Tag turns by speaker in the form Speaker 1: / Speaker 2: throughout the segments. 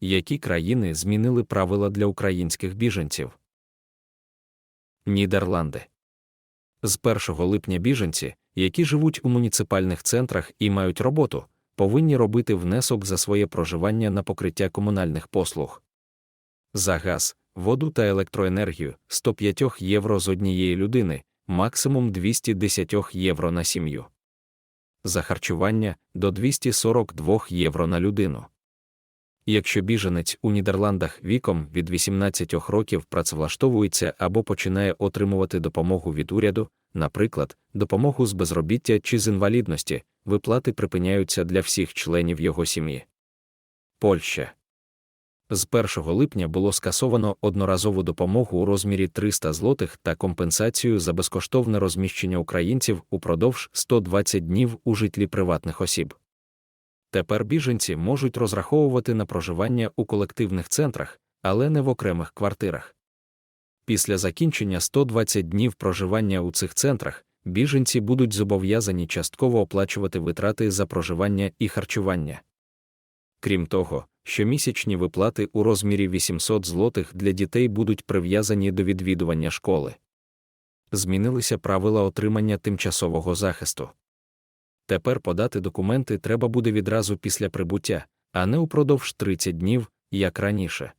Speaker 1: які країни змінили правила для українських біженців. Нідерланди. З 1 липня біженці, які живуть у муніципальних центрах і мають роботу, повинні робити внесок за своє проживання на покриття комунальних послуг. За газ, воду та електроенергію 105 євро з однієї людини, максимум 210 євро на сім'ю. За харчування до 242 євро на людину. Якщо біженець у Нідерландах віком від 18 років працевлаштовується або починає отримувати допомогу від уряду, наприклад, допомогу з безробіття чи з інвалідності, виплати припиняються для всіх членів його сім'ї. Польща з 1 липня було скасовано одноразову допомогу у розмірі 300 злотих та компенсацію за безкоштовне розміщення українців упродовж 120 днів у житлі приватних осіб. Тепер біженці можуть розраховувати на проживання у колективних центрах, але не в окремих квартирах. Після закінчення 120 днів проживання у цих центрах біженці будуть зобов'язані частково оплачувати витрати за проживання і харчування. Крім того, щомісячні виплати у розмірі 800 злотих для дітей будуть прив'язані до відвідування школи. Змінилися правила отримання тимчасового захисту. Тепер подати документи треба буде відразу після прибуття, а не упродовж 30 днів, як раніше.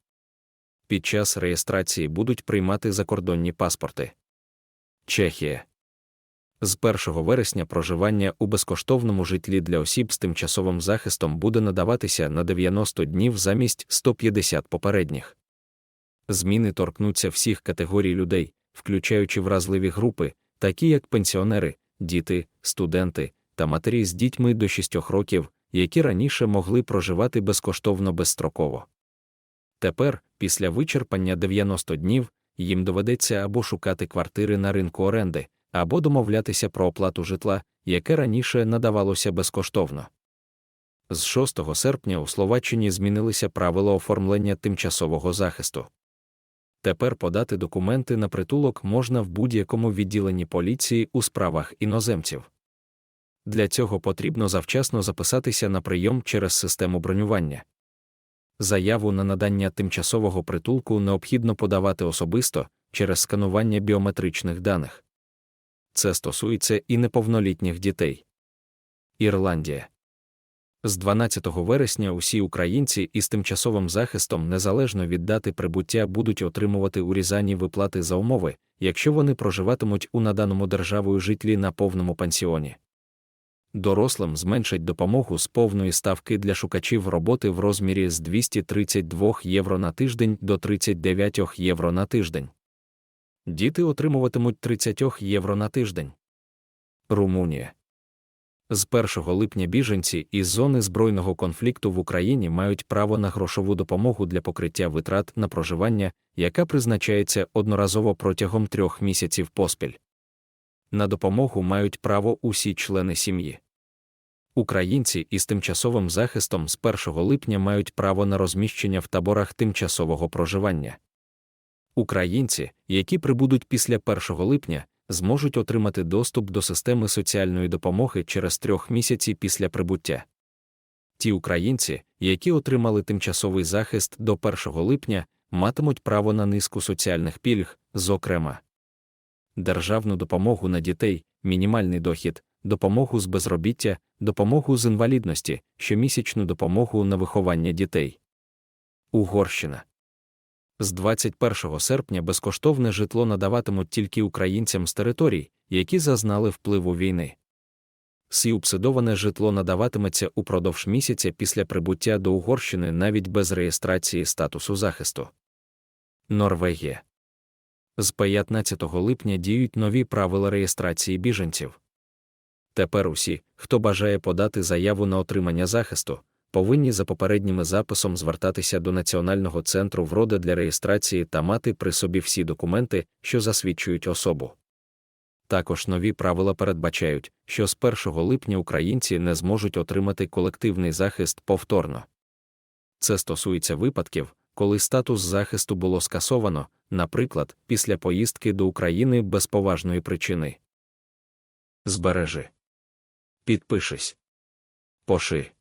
Speaker 1: Під час реєстрації будуть приймати закордонні паспорти. Чехія з 1 вересня проживання у безкоштовному житлі для осіб з тимчасовим захистом буде надаватися на 90 днів замість 150 попередніх. Зміни торкнуться всіх категорій людей, включаючи вразливі групи, такі як пенсіонери, діти, студенти та матері з дітьми до 6 років, які раніше могли проживати безкоштовно безстроково. Тепер, після вичерпання 90 днів, їм доведеться або шукати квартири на ринку оренди, або домовлятися про оплату житла, яке раніше надавалося безкоштовно. З 6 серпня у Словаччині змінилися правила оформлення тимчасового захисту. Тепер подати документи на притулок можна в будь-якому відділенні поліції у справах іноземців. Для цього потрібно завчасно записатися на прийом через систему бронювання. Заяву на надання тимчасового притулку необхідно подавати особисто через сканування біометричних даних. Це стосується і неповнолітніх дітей. Ірландія з 12 вересня усі українці із тимчасовим захистом незалежно від дати прибуття будуть отримувати урізані виплати за умови, якщо вони проживатимуть у наданому державою житлі на повному пансіоні. Дорослим зменшать допомогу з повної ставки для шукачів роботи в розмірі з 232 євро на тиждень до 39 євро на тиждень. Діти отримуватимуть 30 євро на тиждень. Румунія з 1 липня біженці із зони збройного конфлікту в Україні мають право на грошову допомогу для покриття витрат на проживання, яка призначається одноразово протягом трьох місяців поспіль. На допомогу мають право усі члени сім'ї. Українці із тимчасовим захистом з 1 липня мають право на розміщення в таборах тимчасового проживання. Українці, які прибудуть після 1 липня, зможуть отримати доступ до системи соціальної допомоги через трьох місяці після прибуття. Ті українці, які отримали тимчасовий захист до 1 липня, матимуть право на низку соціальних пільг, зокрема державну допомогу на дітей, мінімальний дохід, допомогу з безробіття, допомогу з інвалідності, щомісячну допомогу на виховання дітей. Угорщина з 21 серпня безкоштовне житло надаватимуть тільки українцям з територій, які зазнали впливу війни. Сіупсидоване житло надаватиметься упродовж місяця після прибуття до Угорщини навіть без реєстрації статусу захисту. Норвегія з 15 липня діють нові правила реєстрації біженців. Тепер усі, хто бажає подати заяву на отримання захисту, повинні за попереднім записом звертатися до Національного центру вроди для реєстрації та мати при собі всі документи, що засвідчують особу. Також нові правила передбачають, що з 1 липня українці не зможуть отримати колективний захист повторно. Це стосується випадків, коли статус захисту було скасовано, наприклад, після поїздки до України без поважної причини. Збережи. Підпишись. Поши.